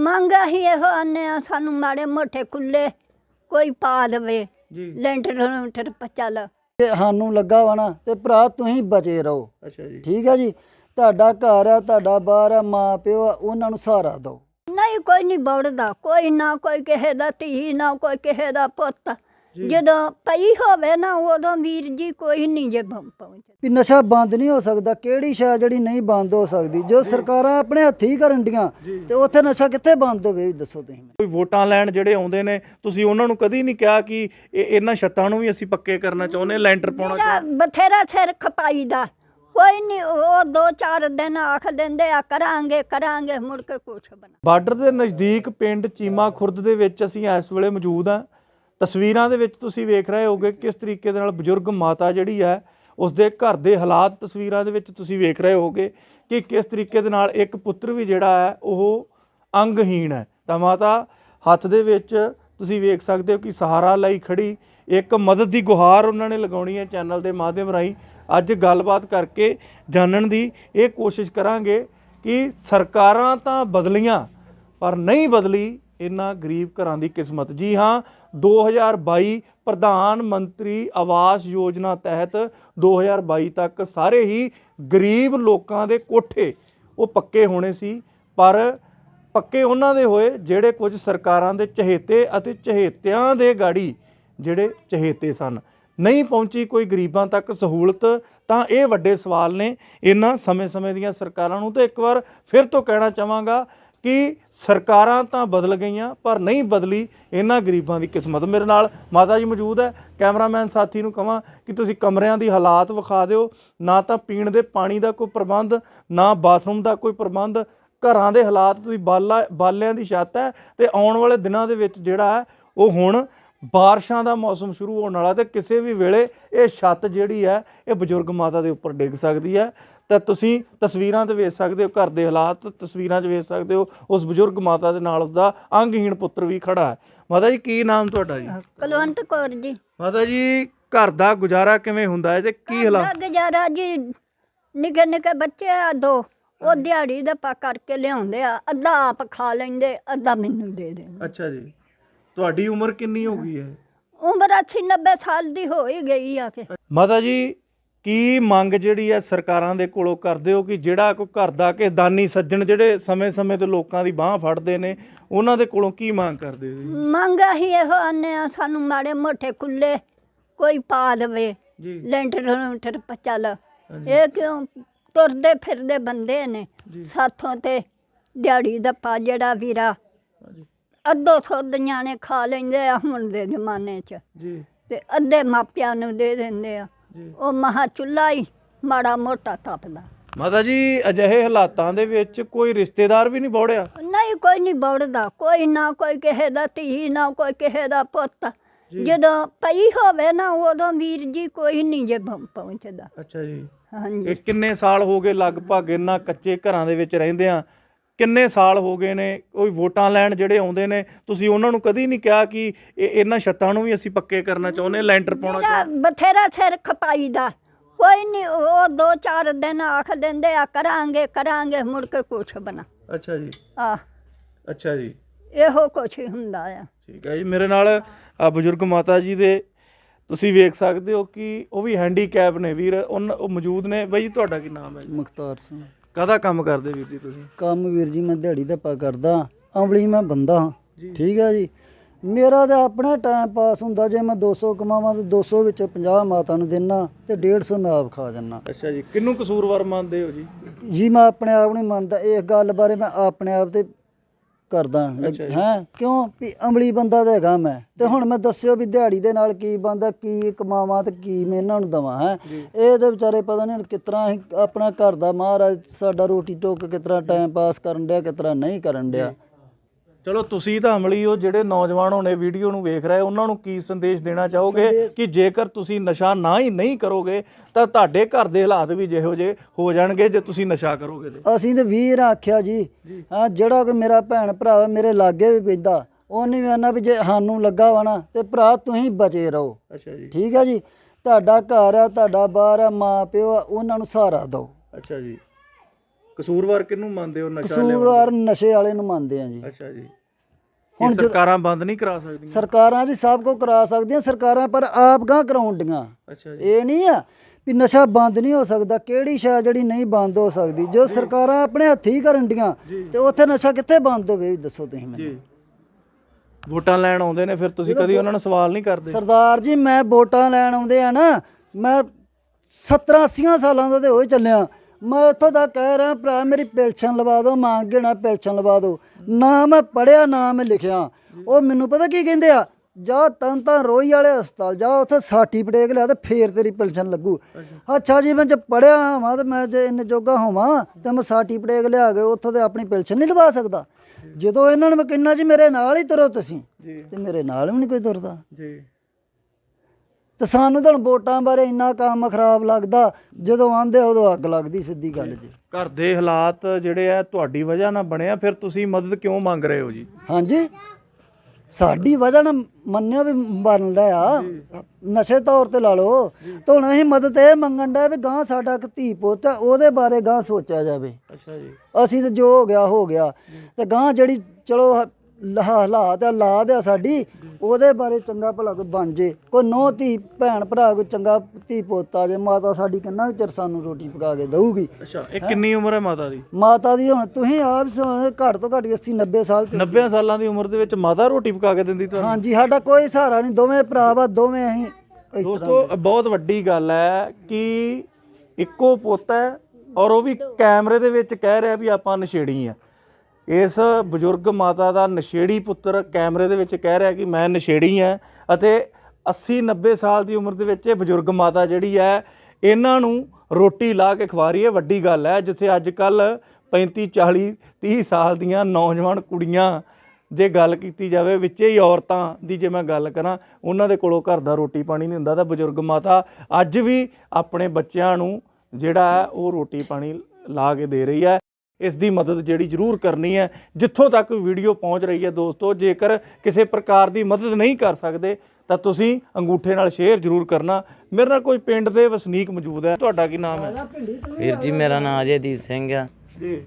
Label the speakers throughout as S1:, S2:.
S1: ਮੰਗ ਹੀ ਇਹੋ ਆਨੇ ਆ ਸਾਨੂੰ ਮਾੜੇ ਮੋਟੇ ਕੁੱਲੇ ਕੋਈ ਪਾ ਦੇਵੇ।
S2: ਜੀ।
S1: ਲੈਂਟਰ ਲੈਂਟਰ ਚੱਲ।
S3: ਤੇ ਸਾਨੂੰ ਲੱਗਾ ਵਾ ਨਾ ਤੇ ਭਰਾ ਤੁਸੀਂ ਬਚੇ ਰਹੋ।
S2: ਅੱਛਾ ਜੀ।
S3: ਠੀਕ ਹੈ ਜੀ? ਤੁਹਾਡਾ ਘਰ ਆ ਤੁਹਾਡਾ ਬਾਹਰ ਆ ਮਾਂ ਪਿਓ ਆ ਉਹਨਾਂ ਨੂੰ ਸਹਾਰਾ ਦਿਓ।
S1: ਨਹੀਂ ਕੋਈ ਨਹੀਂ ਬੌੜਦਾ। ਕੋਈ ਨਾ ਕੋਈ ਕਿਸੇ ਦਾ ਧੀ ਨਾ ਕੋਈ ਕਿਸੇ ਦਾ ਪੁੱਤ। ਜਦੋਂ ਪਈ ਹੋਵੇ ਨਾ ਉਦੋਂ ਵੀਰ ਜੀ ਕੋਈ ਨਹੀਂ ਜੇ ਪਹੁੰ- ਪਹੁੰਚਦਾ।
S3: ਵੀ ਨਸ਼ਾ ਬੰਦ ਨਹੀਂ ਹੋ ਸਕਦਾ ਕਿਹੜੀ ਸ਼ੈ ਜਿਹੜੀ ਨਹੀਂ ਬੰਦ ਹੋ ਸਕਦੀ? ਜੋ ਸਰਕਾਰਾਂ ਆਪਣੇ ਹੱਥੀ ਕਰਨ ਡੀਆਂ ਤੇ ਉੱਥੇ ਨਸ਼ਾ ਕਿੱਥੇ ਬੰਦ ਹੋਵੇ ਇਹ ਦੱਸੋ ਤੁਸੀਂ ਮੈਨੂੰ।
S2: ਕੋਈ ਵੋਟਾਂ ਲੈਣ ਜਿਹੜੇ ਆਉਂਦੇ ਨੇ ਤੁਸੀਂ ਉਹਨਾਂ ਨੂੰ ਕਦੀ ਨਹੀਂ ਕਿਹਾ ਕਿ ਇਹ- ਇਹਨਾਂ ਛੱਤਾਂ ਨੂੰ ਵੀ ਅਸੀਂ ਪੱਕੇ ਕਰਨਾ ਚਾਹੁੰਦੇ ਹਾਂ, ਲੈਂਟਰ ਪਾਉਣਾ
S1: ਮੇਰਾ
S2: ਚਾਹੁੰਦੇ।
S1: ਬਥੇਰਾ ਸਿਰ ਖਪਾਈ ਦਾ ਕੋਈ ਨਹੀਂ ਉਹ ਦੋ ਚਾਰ ਦਿਨ ਆਖ ਦਿੰਦੇ ਆ ਕਰਾਂਗੇ ਕਰਾਂਗੇ ਮੁੜ ਕੇ ਕੁਛ ਬਣਾ
S2: ਬਾਰਡਰ ਦੇ ਨਜ਼ਦੀਕ ਪਿੰਡ ਚੀਮਾ ਖੁਰਦ ਦੇ ਵਿੱਚ ਅਸੀਂ ਇਸ ਵੇਲੇ ਮੌਜੂਦ ਹਾਂ। ਤਸਵੀਰਾਂ ਦੇ ਵਿੱਚ ਤੁਸੀਂ ਵੇਖ ਰਹੇ ਹੋਗੇ ਕਿਸ ਤਰੀਕੇ ਦੇ ਨਾਲ ਬਜ਼ੁਰਗ ਮਾਤਾ ਜਿਹੜੀ ਹੈ ਉਸ ਦੇ ਘਰ ਦੇ ਹਾਲਾਤ ਤਸਵੀਰਾਂ ਦੇ ਵਿੱਚ ਤੁਸੀਂ ਵੇਖ ਰਹੇ ਹੋਗੇ ਕਿ ਕਿਸ ਤਰੀਕੇ ਦੇ ਨਾਲ ਇੱਕ ਪੁੱਤਰ ਵੀ ਜਿਹੜਾ ਹੈ, ਉਹ ਅੰਗਹੀਣ ਹੈ। ਤਾਂ ਮਾਤਾ, ਹੱਥ ਦੇ ਵਿੱਚ ਤੁਸੀਂ ਵੇਖ ਸਕਦੇ ਹੋ ਕਿ ਸਹਾਰਾ ਲਈ ਖੜੀ ਇੱਕ ਮਦਦ ਦੀ ਗੁਹਾਰ ਉਹਨਾਂ ਨੇ ਲਗਾਉਣੀ ਹੈ ਚੈਨਲ ਦੇ ਮਾਧਿਅਮ ਰਾਹੀਂ। ਅੱਜ ਗੱਲਬਾਤ ਕਰਕੇ ਜਾਣਨ ਦੀ ਇਹ ਕੋਸ਼ਿਸ਼ ਕਰਾਂਗੇ ਕਿ ਸਰਕਾਰਾਂ ਤਾਂ ਬਦਲੀਆਂ, ਪਰ ਨਹੀਂ ਬਦਲੀ ਇਹਨਾਂ ਗਰੀਬ ਘਰਾਂ ਦੀ ਕਿਸਮਤ। ਜੀ ਹਾਂ 2022 ਪ੍ਰਧਾਨ ਮੰਤਰੀ ਆਵਾਸ ਯੋਜਨਾ ਤਹਿਤ 2022 ਤੱਕ ਸਾਰੇ ਹੀ ਗਰੀਬ ਲੋਕਾਂ ਦੇ ਕੋਠੇ ਉਹ ਪੱਕੇ ਹੋਣੇ ਸੀ, ਪਰ ਪੱਕੇ ਉਹਨਾਂ ਦੇ ਹੋਏ ਜਿਹੜੇ ਕੁਝ ਸਰਕਾਰਾਂ ਦੇ ਚਹੇਤੇ ਅਤੇ ਚਹੇਤਿਆਂ ਦੇ ਗਾੜੀ ਜਿਹੜੇ ਚਹੇਤੇ ਸਨ। ਨਹੀਂ ਪਹੁੰਚੀ ਕੋਈ ਗਰੀਬਾਂ ਤੱਕ ਸਹੂਲਤ ਤਾਂ ਇਹ ਵੱਡੇ ਸਵਾਲ ਨੇ। ਇਹਨਾਂ ਸਮੇਂ-ਸਮੇਂ ਦੀਆਂ ਸਰਕਾਰਾਂ ਨੂੰ ਤੇ ਇੱਕ ਵਾਰ ਫਿਰ ਤੋਂ ਕਹਿਣਾ ਚਾਹਾਂਗਾ ਕਿ ਸਰਕਾਰਾਂ ਤਾਂ ਬਦਲ ਗਈਆਂ, ਪਰ ਨਹੀਂ ਬਦਲੀ ਇਹਨਾਂ ਗਰੀਬਾਂ ਦੀ ਕਿਸਮਤ। ਮੇਰੇ ਨਾਲ ਮਾਤਾ ਜੀ ਮੌਜੂਦ ਹੈ, ਕੈਮਰਾਮੈਨ ਸਾਥੀ ਨੂੰ ਕਹਾਂ ਕਿ ਤੁਸੀਂ ਕਮਰਿਆਂ ਦੀ ਹਾਲਾਤ ਵਿਖਾ ਦਿਓ। ਨਾ ਤਾਂ ਪੀਣ ਦੇ ਪਾਣੀ ਦਾ ਕੋਈ ਪ੍ਰਬੰਧ, ਨਾ ਬਾਥਰੂਮ ਦਾ ਕੋਈ ਪ੍ਰਬੰਧ। ਘਰਾਂ ਦੇ ਹਾਲਾਤ, ਤੁਸੀਂ ਬਾਲਾ, ਬਾਲਿਆਂ ਦੀ ਛੱਤ ਹੈ ਤੇ ਆਉਣ ਵਾਲੇ ਦਿਨਾਂ ਦੇ ਵਿੱਚ ਜਿਹੜਾ ਹੈ, ਉਹ ਹੁਣ ਬਾਰਿਸ਼ਾਂ ਦਾ ਮੌਸਮ ਸ਼ੁਰੂ ਹੋਣ ਵਾਲਾ ਤੇ ਕਿਸੇ ਵੀ ਵੇਲੇ ਇਹ ਛੱਤ ਜਿਹੜੀ ਹੈ, ਇਹ ਬਜ਼ੁਰਗ ਮਾਤਾ ਦੇ ਉੱਪਰ ਡਿੱਗ ਸਕਦੀ ਹੈ। ਤਾਂ ਤੁਸੀਂ ਤਸਵੀਰਾਂ ਤੇ ਵੇਖ ਸਕਦੇ ਹੋ ਘਰ ਦੇ ਹਾਲਾਤ ਤਸਵੀਰਾਂ 'ਚ ਵੇਖ ਸਕਦੇ ਹੋ ਉਸ ਬਜ਼ੁਰਗ ਮਾਤਾ ਦੇ ਨਾਲ ਉਸ ਦਾ ਅੰਗਹੀਣ ਪੁੱਤਰ ਵੀ ਖੜਾ ਹੈ। ਮਾਤਾ ਜੀ ਕੀ ਨਾਮ ਤੁਹਾਡਾ ਜੀ?
S1: ਕੁਲਵੰਤ ਕੌਰ ਜੀ।
S2: ਮਾਤਾ ਜੀ ਘਰ ਦਾ ਗੁਜ਼ਾਰਾ ਕਿਵੇਂ ਹੁੰਦਾ ਹੈ ਤੇ ਕੀ ਹਾਲਾਤ?
S1: ਗੁਜ਼ਾਰਾ ਜੀ ਨਿੱਕੇ ਨਿੱਕੇ ਬੱਚੇ ਆ ਦੋ ਉਹ ਦਿਹਾੜੀ ਦਾ ਪਾ ਕਰਕੇ ਲਿਆਉਂਦੇ ਆ ਅੱਧਾ ਆਪ ਖਾ ਲੈਂਦੇ ਅੱਧਾ ਮੈਨੂੰ ਦੇ ਦਿੰਦੇ।
S2: ਅੱਛਾ ਜੀ। ਤੁਹਾਡੀ ਉਮਰ ਕਿੰਨੀ ਹੋ ਗਈ ਹੈ?
S1: ਉਮਰ 80 90 ਸਾਲ ਦੀ ਹੋ ਹੀ ਗਈ ਆ ਕੇ।
S2: ਮਾਤਾ ਜੀ ਕੀ ਮੰਗ ਜਿਹੜੀ ਹੈ ਸਰਕਾਰਾਂ ਦੇ ਕੋਲੋਂ ਕਰਦੇ ਹੋ ਕਿ ਜਿਹੜਾ ਕੋਈ ਘਰ ਦਾ ਕਿ ਦਾਨੀ ਸੱਜਣ ਜਿਹੜੇ ਸਮੇਂ-ਸਮੇਂ ਤੇ ਲੋਕਾਂ ਦੀ ਬਾਹ ਫੜਦੇ ਨੇ ਉਹਨਾਂ ਦੇ ਕੋਲੋਂ ਕੀ ਮੰਗ ਕਰਦੇ ਹੋ ਜੀ
S1: ਮੰਗ ਹੀ ਇਹੋ ਆਨੇ ਆ ਸਾਨੂੰ ਮਾੜੇ ਮੋਟੇ ਕੁੱਲੇ ਕੋਈ ਪਾ ਦੇਵੇ
S2: ਜੀ।
S1: ਲੈਂਟਰ ਲੈਂਟਰ ਚੱਲ। ਇਹ ਕਿਉਂ ਤੁਰਦੇ ਫਿਰਦੇ ਬੰਦੇ ਨੇ ਸਾਥੋਂ ਤੇ ਦਿਹਾੜੀ ਦਾ ਪਾ ਜਿਹੜਾ ਵੀਰਾ
S2: ਹਾਂਜੀ।
S1: ਅੱਧੋ ਥੋਦ ਨਿਆਣੇ ਖਾ ਲੈਂਦੇ ਆ ਹੁਣ ਦੇ ਜ਼ਮਾਨੇ 'ਚ।
S2: ਜੀ।
S1: ਤੇ ਅੱਧੇ ਮਾਪਿਆਂ ਨੂੰ ਦੇ ਦਿੰਦੇ ਆ। ਉਹ ਮਹਾ ਚੁੱਲਾ ਹੀ ਮਾੜਾ ਮੋਟਾ ਤਪਦਾ।
S2: ਮਾਤਾ ਜੀ ਅਜਿਹੇ ਹਾਲਾਤਾਂ ਦੇ ਵਿੱਚ ਕੋਈ ਰਿਸ਼ਤੇਦਾਰ ਵੀ ਨਹੀਂ ਬੌੜਿਆ?
S1: ਨਹੀਂ ਕੋਈ ਨਹੀਂ ਬੌੜਦਾ। ਕੋਈ ਨਾ ਕੋਈ ਕਿਸੇ ਦਾ ਧੀ ਨਾ ਕੋਈ ਕਿਸੇ ਦਾ ਪੁੱਤ। ਜਦੋਂ ਪਈ ਹੋਵੇ ਨਾ ਉਦੋਂ ਵੀਰ ਜੀ ਕੋਈ ਨਹੀਂ ਜੇ ਪਹੁੰ- ਪਹੁੰਚਦਾ।
S2: ਅੱਛਾ ਜੀ।
S1: ਹਾਂਜੀ।
S2: ਇਹ ਕਿੰਨੇ ਸਾਲ ਹੋ ਗਏ ਲਗਭਗ ਇਹਨਾਂ ਕੱਚੇ ਘਰਾਂ ਦੇ ਵਿੱਚ ਰਹਿੰਦੇ ਆ? ਕਿੰਨੇ ਸਾਲ ਹੋ ਗਏ ਨੇ ਕੋਈ ਵੋਟਾਂ ਲੈਣ ਜਿਹੜੇ ਆਉਂਦੇ ਨੇ ਤੁਸੀਂ ਉਹਨਾਂ ਨੂੰ ਕਦੀ ਨਹੀਂ ਕਿਹਾ ਕਿ ਇਹ- ਇਹਨਾਂ ਛੱਤਾਂ ਨੂੰ ਵੀ ਅਸੀਂ ਪੱਕੇ ਕਰਨਾ ਚਾਹੁੰਦੇ ਹਾਂ, ਲੈਂਟਰ ਪਾਉਣਾ ਚਾਹੁੰਦੇ
S1: ਬਥੇਰਾ ਸਿਰ ਖਪਾਈ ਦਾ ਕੋਈ ਨਹੀਂ ਉਹ ਦੋ ਚਾਰ ਦਿਨ ਆਖ ਦਿੰਦੇ ਆ ਕਰਾਂਗੇ ਕਰਾਂਗੇ ਮੁੜ ਕੇ ਕੁਛ ਬਣਾ
S2: ਅੱਛਾ ਜੀ।
S1: ਆ
S2: ਅੱਛਾ ਜੀ।
S1: ਇਹੋ ਕੁਛ ਹੀ ਹੁੰਦਾ ਆ।
S2: ਠੀਕ ਹੈ ਜੀ ਮੇਰੇ ਨਾਲ ਆ ਬਜ਼ੁਰਗ ਮਾਤਾ ਜੀ ਦੇ ਤੁਸੀਂ ਵੇਖ ਸਕਦੇ ਹੋ ਕਿ ਉਹ ਵੀ ਹੈਂਡੀਕੈਪ ਨੇ ਵੀਰ ਉਹ ਮੌਜੂਦ ਨੇ। ਬਾਈ ਜੀ ਤੁਹਾਡਾ ਕੀ ਨਾਮ ਹੈ ਜੀ?
S3: ਮੁਖਤਾਰ ਸਿੰਘ।
S2: ਕਾਹਦਾ ਕੰਮ ਕਰਦੇ ਵੀਰ ਜੀ ਤੁਸੀਂ?
S3: ਕੰਮ ਵੀਰ ਜੀ ਮੈਂ ਦਿਹਾੜੀ ਦਾ ਪਾ ਕਰਦਾ ਅੰਬਲੀ ਮੈਂ ਬੰਦਾ ਹਾਂ। ਠੀਕ ਹੈ ਜੀ। ਮੇਰਾ ਤਾਂ ਆਪਣਾ ਟਾਈਮ ਪਾਸ ਹੁੰਦਾ ਜੇ ਮੈਂ 200 ਕਮਾਵਾਂ ਤੇ 200 ਵਿੱਚੋਂ 50 ਮਾਤਾ ਨੂੰ ਦੇਣਾ ਤੇ 150 ਮੈਂ ਆਪ ਖਾ ਜੰਨਾ
S2: ਅੱਛਾ ਜੀ ਕਿਹਨੂੰ ਕਸੂਰਵਾਰ ਮੰਨਦੇ ਹੋ ਜੀ?
S3: ਜੀ ਮੈਂ ਆਪਣੇ ਆਪ ਨਹੀਂ ਮੰਨਦਾ ਇਸ ਗੱਲ ਬਾਰੇ ਮੈਂ ਆਪਣੇ ਆਪ ਤੇ ਕਰਦਾ। ਹੈ? ਕਿਉਂ? ਵੀ ਅਮਲੀ ਬੰਦਾ ਤਾਂ ਹੈਗਾ ਮੈਂ। ਤੇ ਹੁਣ ਮੈਂ ਦੱਸਿਓ ਵੀ ਦਿਹਾੜੀ ਦੇ ਨਾਲ ਕੀ ਬੰਦਾ ਕੀ ਕਮਾਵਾਂ ਤੇ ਕੀ ਮੈਂ ਇਹਨਾਂ ਨੂੰ ਦਵਾਂ ਹੈ? ਇਹ ਤੇ ਵਿਚਾਰੇ ਪਤਾ ਨਹੀਂ ਅਸੀਂ ਆਪਣਾ ਘਰ ਦਾ ਮਹਾਰਾਜ ਸਾਡਾ ਰੋਟੀ ਟੋਕ ਕਿਸ ਤਰ੍ਹਾਂ ਟਾਈਮ ਪਾਸ ਕਰਨ ਡਿਆ ਕਿਸ ਤਰ੍ਹਾਂ ਨਹੀਂ ਕਰਨ ਡਿਆ।
S2: ਚਲੋ ਤੁਸੀਂ ਤਾਂ ਅਮਲੀ ਹੋ ਜਿਹੜੇ ਨੌਜਵਾਨ ਹੋਣੇ ਵੀਡੀਓ ਨੂੰ ਵੇਖ ਰਹੇ ਉਹਨਾਂ ਨੂੰ ਕੀ ਸੰਦੇਸ਼ ਦੇਣਾ ਚਾਹੋਗੇ ਕਿ ਜੇਕਰ ਤੁਸੀਂ ਨਸ਼ਾ ਨਾ ਹੀ ਨਹੀਂ ਕਰੋਗੇ ਤਾਂ ਤੁਹਾਡੇ ਘਰ ਦੇ ਹਾਲਾਤ ਵੀ ਜਿਹੋ ਜਿਹੇ ਹੋ ਜਾਣਗੇ ਜੇ ਤੁਸੀਂ ਨਸ਼ਾ ਕਰੋਗੇ ਤੇ।
S3: ਅਸੀਂ ਤੇ ਵੀਰ ਆਖਿਆ ਜੀ ਹਾਂ ਜਿਹੜਾ ਕੋਈ ਮੇਰਾ ਭੈਣ ਭਰਾ ਮੇਰੇ ਲਾਗੇ ਵੀ ਪੈਂਦਾ ਉਹਨੇ ਵੀ ਆਨਾ ਵੀ ਜੇ ਸਾਨੂੰ ਲੱਗਾ ਵਾ ਨਾ ਤੇ ਭਰਾ ਤੁਸੀਂ ਬਚੇ ਰਹੋ।
S2: ਅੱਛਾ ਜੀ।
S3: ਠੀਕ ਹੈ ਜੀ? ਤੁਹਾਡਾ ਘਰ ਆ ਤੁਹਾਡਾ ਬਾਹਰ ਆ ਮਾਂ ਪਿਓ ਆ ਉਹਨਾਂ ਨੂੰ ਸਹਾਰਾ ਦਿਓ।
S2: ਅੱਛਾ ਜੀ। ਕਸੂਰਵਾਰ ਕਿਹਨੂੰ ਮੰਨਦੇ ਹੋ ਨਸ਼ਾ ਲਿਆਉਣ
S3: ਕਸੂਰਵਾਰ ਨਸ਼ੇ ਵਾਲੇ ਨੂੰ ਮੰਨਦੇ ਆ ਜੀ।
S2: ਅੱਛਾ ਜੀ। ਹੁਣ ਸਰਕਾਰਾਂ ਬੰਦ ਨਹੀਂ ਕਰਾ ਸਕਦੀਆਂ?
S3: ਸਰਕਾਰਾਂ ਜੀ ਸਭ ਕੁਝ ਕਰਾ ਸਕਦੀਆਂ ਸਰਕਾਰਾਂ ਪਰ ਆਪ ਗਾਂ ਕਰਾਉਣ ਡੀਆਂ।
S2: ਅੱਛਾ ਜੀ।
S3: ਇਹ ਨਹੀਂ ਆ ਵੀ ਨਸ਼ਾ ਬੰਦ ਨਹੀਂ ਹੋ ਸਕਦਾ ਕਿਹੜੀ ਸ਼ੈ ਜਿਹੜੀ ਨਹੀਂ ਬੰਦ ਹੋ ਸਕਦੀ? ਜੋ ਸਰਕਾਰਾਂ ਆਪਣੇ ਹੱਥੀਂ ਕਰਨ ਡੀਆਂ ਤੇ ਉੱਥੇ ਨਸ਼ਾ ਕਿੱਥੇ ਬੰਦ ਹੋਵੇ ਇਹ ਦੱਸੋ ਤੁਸੀਂ ਮੈਨੂੰ।
S2: ਜੀ। ਵੋਟਾਂ ਲੈਣ ਆਉਂਦੇ ਨੇ ਫਿਰ ਤੁਸੀਂ ਕਦੀ ਉਹਨਾਂ ਨੂੰ ਸਵਾਲ ਨਹੀਂ ਕਰਦੇ?
S3: ਸਰਦਾਰ ਜੀ ਮੈਂ ਵੋਟਾਂ ਲੈਣ ਆਉਂਦੇ ਆ ਨਾ ਮੈਂ 70 80 ਸਾਲਾਂ ਦਾ ਤੇ ਹੋਈ ਚੱਲਿਆ। ਮੈਂ ਇੱਥੋਂ ਤੱਕ ਕਹਿ ਰਿਹਾ ਭਰਾ ਮੇਰੀ ਪੈਨਸ਼ਨ ਲਵਾ ਦਿਓ ਮਾਂ ਨਾ ਪੈਨਸ਼ਨ ਲਵਾ ਦਿਓ। ਨਾ ਮੈਂ ਪੜਿਆ ਨਾ ਮੈਂ ਲਿਖਿਆ। ਉਹ ਮੈਨੂੰ ਪਤਾ ਕੀ ਕਹਿੰਦੇ ਆ? ਜਾ ਤਨ ਤਾਂ ਰੋਈ ਵਾਲੇ ਹਸਪਤਾਲ ਜਾ ਉੱਥੇ ਸਰਟੀਫਿਕੇਟ ਲਿਆ ਤੇ ਫੇਰ ਤੇਰੀ ਪੈਨਸ਼ਨ ਲੱਗੂ। ਅੱਛਾ ਜੀ ਮੈਂ ਜੇ ਪੜਿਆ ਹਾਂ ਤੇ ਮੈਂ ਜੇ ਇੰਨੇ ਜੋਗਾ ਹੋਵਾਂ ਤੇ ਮੈਂ ਸਰਟੀਫਿਕੇਟ ਲਿਆ ਕੇ ਉੱਥੋਂ ਤੇ ਆਪਣੀ ਪੈਨਸ਼ਨ ਨਹੀਂ ਲਵਾ ਸਕਦਾ। ਜਦੋਂ ਇਹਨਾਂ ਨੂੰ ਮੈਂ ਕਹਿੰਦਾ ਜੀ ਮੇਰੇ ਨਾਲ ਹੀ ਤੁਰੋ ਤੁਸੀਂ ਤੇ ਮੇਰੇ ਨਾਲ ਵੀ ਨਹੀਂ ਕੋਈ ਤੁਰਦਾ।
S2: ਜੀ।
S3: ਤੇ ਸਾਨੂੰ ਤਾਂ ਵੋਟਾਂ ਬਾਰੇ ਇੰਨਾ ਕੰਮ ਖਰਾਬ ਲੱਗਦਾ ਜਦੋਂ ਆਂਦੇ ਉਦੋਂ ਅੱਗ ਲੱਗਦੀ ਸਿੱਧੀ ਗੱਲ ਜੀ।
S2: ਘਰ ਦੇ ਹਾਲਾਤ ਜਿਹੜੇ ਆ ਤੁਹਾਡੀ ਵਜ੍ਹਾ ਨਾਲ ਬਣਿਆ ਫਿਰ ਤੁਸੀਂ ਮਦਦ ਕਿਉਂ ਮੰਗ ਰਹੇ ਹੋ ਜੀ?
S3: ਹਾਂਜੀ। ਸਾਡੀ ਵਜ੍ਹਾ ਨਾਲ ਮੰਨਿਆ ਵੀ ਬਣ ਰਿਹਾ। ਨਸ਼ੇ ਤੌਰ ਤੇ ਲਾ ਲਓ। ਤੇ ਹੁਣ ਅਸੀਂ ਮਦਦ ਇਹ ਮੰਗਣ ਦਾ ਵੀ ਗਾਂ ਸਾਡਾ ਇੱਕ ਧੀ ਪੁੱਤ ਹੈ ਉਹਦੇ ਬਾਰੇ ਗਾਂ ਸੋਚਿਆ ਜਾਵੇ।
S2: ਅੱਛਾ ਜੀ।
S3: ਅਸੀਂ ਤੇ ਜੋ ਹੋ ਗਿਆ ਹੋ ਗਿਆ। ਤੇ ਗਾਂ ਜਿਹੜੀ ਚਲੋ ਹ- ਹਾਲਾਤ ਆ ਲਾਦ ਆ ਸਾਡੀ ਉਹਦੇ ਬਾਰੇ ਚੰਗਾ ਭਲਾ ਕੋਈ ਬਣ ਜੇ। ਕੋਈ ਨੋ ਧੀ ਭੈਣ ਭਰਾ ਕੋਈ ਚੰਗਾ ਧੀ ਪੁੱਤ ਜੇ ਮਾਤਾ ਸਾਡੀ ਕਿੰਨਾ ਚਿਰ ਸਾਨੂੰ ਰੋਟੀ ਪਕਾ ਕੇ ਦਊਗੀ?
S2: ਅੱਛਾ ਇਹ ਕਿੰਨੀ ਉਮਰ ਹੈ ਮਾਤਾ ਦੀ?
S3: ਮਾਤਾ ਦੀ ਹੁਣ ਤੁਸੀਂ ਆਪ ਸਮਝੋ, ਘੱਟ ਤੋਂ ਘੱਟ 80 90 ਸਾਲ ਤੇ
S2: 90 ਸਾਲਾਂ ਦੀ ਉਮਰ ਦੇ ਵਿੱਚ ਮਾਤਾ ਰੋਟੀ ਪਕਾ ਕੇ ਦਿੰਦੀ ਤੁਹਾਨੂੰ?
S3: ਹਾਂਜੀ ਸਾਡਾ ਕੋਈ ਸਹਾਰਾ ਨਹੀਂ ਦੋਵੇਂ ਭਰਾ ਵਾ ਦੋਵੇਂ ਅਸੀਂ
S2: ਦੋਸਤੋ ਬਹੁਤ ਵੱਡੀ ਗੱਲ ਹੈ ਕਿ ਇੱਕੋ ਪੁੱਤ ਹੈ ਔਰ ਉਹ ਵੀ ਕੈਮਰੇ ਦੇ ਵਿੱਚ ਕਹਿ ਰਿਹਾ ਵੀ ਆਪਾਂ ਨਸ਼ੇੜੀ ਆ ਇਸ ਬਜ਼ੁਰਗ ਮਾਤਾ ਦਾ ਨਸ਼ੇੜੀ ਪੁੱਤਰ ਕੈਮਰੇ ਦੇ ਵਿੱਚ ਕਹਿ ਰਿਹਾ ਕਿ ਮੈਂ ਨਸ਼ੇੜੀ ਆ ਅਤੇ 80 90 ਸਾਲ ਦੀ ਉਮਰ ਦੇ ਵਿੱਚ ਇਹ ਬਜ਼ੁਰਗ ਮਾਤਾ ਜਿਹੜੀ ਹੈ, ਇਹਨਾਂ ਨੂੰ ਰੋਟੀ ਲਾ ਕੇ ਖਵਾ ਰਹੀ ਹੈ। ਵੱਡੀ ਗੱਲ ਹੈ, ਜਿੱਥੇ ਅੱਜ ਕੱਲ 35 40 30 ਸਾਲ ਦੀਆਂ ਨੌਜਵਾਨ ਕੁੜੀਆਂ ਜੇ ਗੱਲ ਕੀਤੀ ਜਾਵੇ, ਵਿੱਚੇ ਹੀ ਔਰਤਾਂ ਦੀ ਜੇ ਮੈਂ ਗੱਲ ਕਰਾਂ, ਉਹਨਾਂ ਦੇ ਕੋਲੋਂ ਘਰ ਦਾ ਰੋਟੀ ਪਾਣੀ ਨਹੀਂ ਹੁੰਦਾ। ਤਾਂ ਬਜ਼ੁਰਗ ਮਾਤਾ ਅੱਜ ਵੀ ਆਪਣੇ ਬੱਚਿਆਂ ਨੂੰ ਜਿਹੜਾ ਹੈ, ਉਹ ਰੋਟੀ ਪਾਣੀ ਲਾ ਕੇ ਦੇ ਰਹੀ ਹੈ। ਇਸ ਦੀ ਮਦਦ ਜਿਹੜੀ ਜ਼ਰੂਰ ਕਰਨੀ ਹੈ। ਜਿੱਥੋਂ ਤੱਕ ਵੀਡੀਓ ਪਹੁੰਚ ਰਹੀ ਹੈ ਦੋਸਤੋ, ਜੇਕਰ ਕਿਸੇ ਪ੍ਰਕਾਰ ਦੀ ਮਦਦ ਨਹੀਂ ਕਰ ਸਕਦੇ, ਤਾਂ ਤੁਸੀਂ ਅੰਗੂਠੇ ਨਾਲ ਸ਼ੇਅਰ ਜ਼ਰੂਰ ਕਰਨਾ। ਮੇਰੇ ਨਾਲ ਕੋਈ ਪਿੰਡ ਦੇ ਵਸਨੀਕ ਮੌਜੂਦ ਹੈ। ਤੁਹਾਡਾ ਕੀ ਨਾਮ ਹੈ?
S4: ਵੀਰ ਜੀ, ਮੇਰਾ ਨਾਮ ਅਜੇਦੀਪ ਸਿੰਘ ਆ।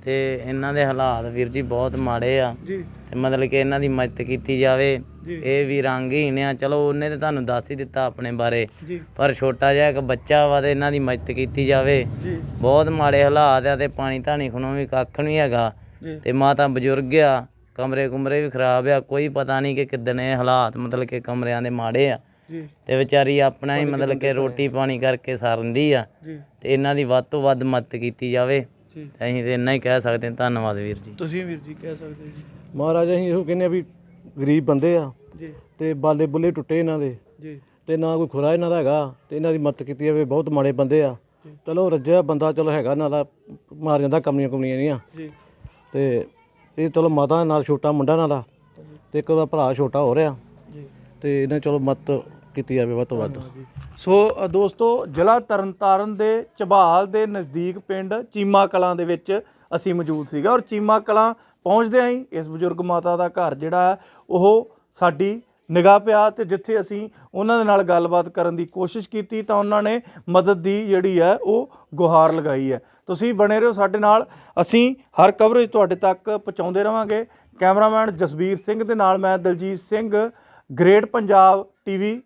S4: ਤੇ ਇਹਨਾਂ ਦੇ ਹਾਲਾਤ ਵੀਰ ਜੀ ਬਹੁਤ ਮਾੜੇ ਆ। ਤੇ ਮਤਲਬ ਕਿ ਇਹਨਾਂ ਦੀ ਮਦਦ ਕੀਤੀ ਜਾਵੇ। ਇਹ ਵੀ ਰੰਗਹੀਣ ਆ। ਚਲੋ ਉਹਨੇ ਤੇ ਤੁਹਾਨੂੰ ਦੱਸ ਹੀ ਦਿੱਤਾ ਆਪਣੇ ਬਾਰੇ। ਪਰ ਛੋਟਾ ਜਿਹਾ ਇੱਕ ਬੱਚਾ ਵਾ ਤੇ ਇਹਨਾਂ ਦੀ ਮਦਦ ਕੀਤੀ ਜਾਵੇ। ਬਹੁਤ ਮਾੜੇ ਹਾਲਾਤ ਆ ਤੇ ਪਾਣੀ ਧਾਣੀ ਖਣੋਂ ਵੀ ਕੱਖ ਨਹੀਂ ਹੈਗਾ। ਤੇ ਮਾਤਾ ਬਜ਼ੁਰਗ ਆ ਕਮਰੇ ਕੁਮਰੇ ਵੀ ਖਰਾਬ ਆ। ਕੋਈ ਪਤਾ ਨਹੀਂ ਕਿ ਕਿੱਦਣ ਇਹ ਹਾਲਾਤ ਮਤਲਬ ਕਿ ਕਮਰਿਆਂ ਦੇ ਮਾੜੇ ਆ। ਤੇ ਵਿਚਾਰੀ ਆਪਣਾ ਹੀ ਮਤਲਬ ਕਿ ਰੋਟੀ ਪਾਣੀ ਕਰਕੇ ਸਰਦੀ ਆ। ਤੇ ਇਹਨਾਂ ਦੀ ਵੱਧ ਤੋਂ ਵੱਧ ਮਦਦ ਕੀਤੀ ਜਾਵੇ।
S2: ਜੀ
S4: ਤੇ ਅਸੀਂ ਤੇ ਇੰਨਾ ਹੀ ਕਹਿ ਸਕਦੇ ਹਾਂ ਧੰਨਵਾਦ ਵੀਰ ਜੀ।
S2: ਤੁਸੀਂ ਵੀਰ ਜੀ ਕਹਿ ਸਕਦੇ ਜੀ।
S5: ਮਹਾਰਾਜ ਅਸੀਂ ਇਹੋ ਕਹਿੰਦੇ ਆ ਵੀ ਗਰੀਬ ਬੰਦੇ ਆ
S2: ਜੀ।
S5: ਤੇ ਬਾਲੇ ਬੁੱਲੇ ਟੁੱਟੇ ਇਹਨਾਂ ਦੇ
S2: ਜੀ।
S5: ਤੇ ਨਾ ਕੋਈ ਖੁਰਾ ਇਹਨਾਂ ਦਾ ਹੈਗਾ ਤੇ ਇਹਨਾਂ ਦੀ ਮਦਦ ਕੀਤੀ ਜਾਵੇ ਬਹੁਤ ਮਾੜੇ ਬੰਦੇ ਆ। ਚਲੋ ਰੱਜਿਆ ਬੰਦਾ ਚਲੋ ਹੈਗਾ ਨਾਲ ਦਾ ਮਾਰ ਜਾਂਦਾ ਕਮੀਆਂ ਕਮੀਆਂ ਨਹੀਂ ਆ
S2: ਜੀ।
S5: ਤੇ ਇਹ ਚਲੋ ਮਾਤਾ ਨਾਲ ਛੋਟਾ ਮੁੰਡਾ ਨਾਲ ਦਾ ਤੇ ਇੱਕ ਉਹਦਾ ਭਰਾ ਛੋਟਾ ਹੋ ਰਿਹਾ।
S2: ਜੀ।
S5: ਤੇ ਇਹਨਾਂ ਚਲੋ ਮਦਦ ਕੀਤੀ ਜਾਵੇ ਵੱਧ ਤੋਂ ਵੱਧ।
S2: ਸੋ ਅ, ਦੋਸਤੋ ਜ਼ਿਲ੍ਹਾ ਤਰਨਤਾਰਨ ਦੇ ਝਬਾਲ ਦੇ ਨਜ਼ਦੀਕ ਪਿੰਡ ਚੀਮਾ ਕਲਾਂ ਦੇ ਵਿੱਚ ਅਸੀਂ ਮੌਜੂਦ ਸੀਗਾ ਔਰ ਚੀਮਾ ਕਲਾਂ ਪਹੁੰਚਦਿਆਂ ਹੀ ਇਸ ਬਜ਼ੁਰਗ ਮਾਤਾ ਦਾ ਘਰ ਜਿਹੜਾ ਹੈ ਉਹ ਸਾਡੀ ਨਿਗਾਹ ਪਿਆ ਤੇ ਜਿੱਥੇ ਅਸੀਂ ਉਹਨਾਂ ਦੇ ਨਾਲ ਗੱਲਬਾਤ ਕਰਨ ਦੀ ਕੋਸ਼ਿਸ਼ ਕੀਤੀ ਤਾਂ ਉਹਨਾਂ ਨੇ ਮਦਦ ਦੀ ਜਿਹੜੀ ਹੈ ਉਹ ਗੁਹਾਰ ਲਗਾਈ ਹੈ। ਤੁਸੀਂ ਬਣੇ ਰਹੋ ਸਾਡੇ ਨਾਲ। ਅਸੀਂ ਹਰ ਕਵਰੇਜ ਤੁਹਾਡੇ ਤੱਕ ਪਹੁੰਚਾਉਂਦੇ ਰਵਾਂਗੇ। ਕੈਮਰਾਮੈਨ ਜਸਬੀਰ ਸਿੰਘ ਦੇ ਨਾਲ ਮੈਂ ਦਲਜੀਤ ਸਿੰਘ ਗ੍ਰੇਟ ਪੰਜਾਬ ਟੀਵੀ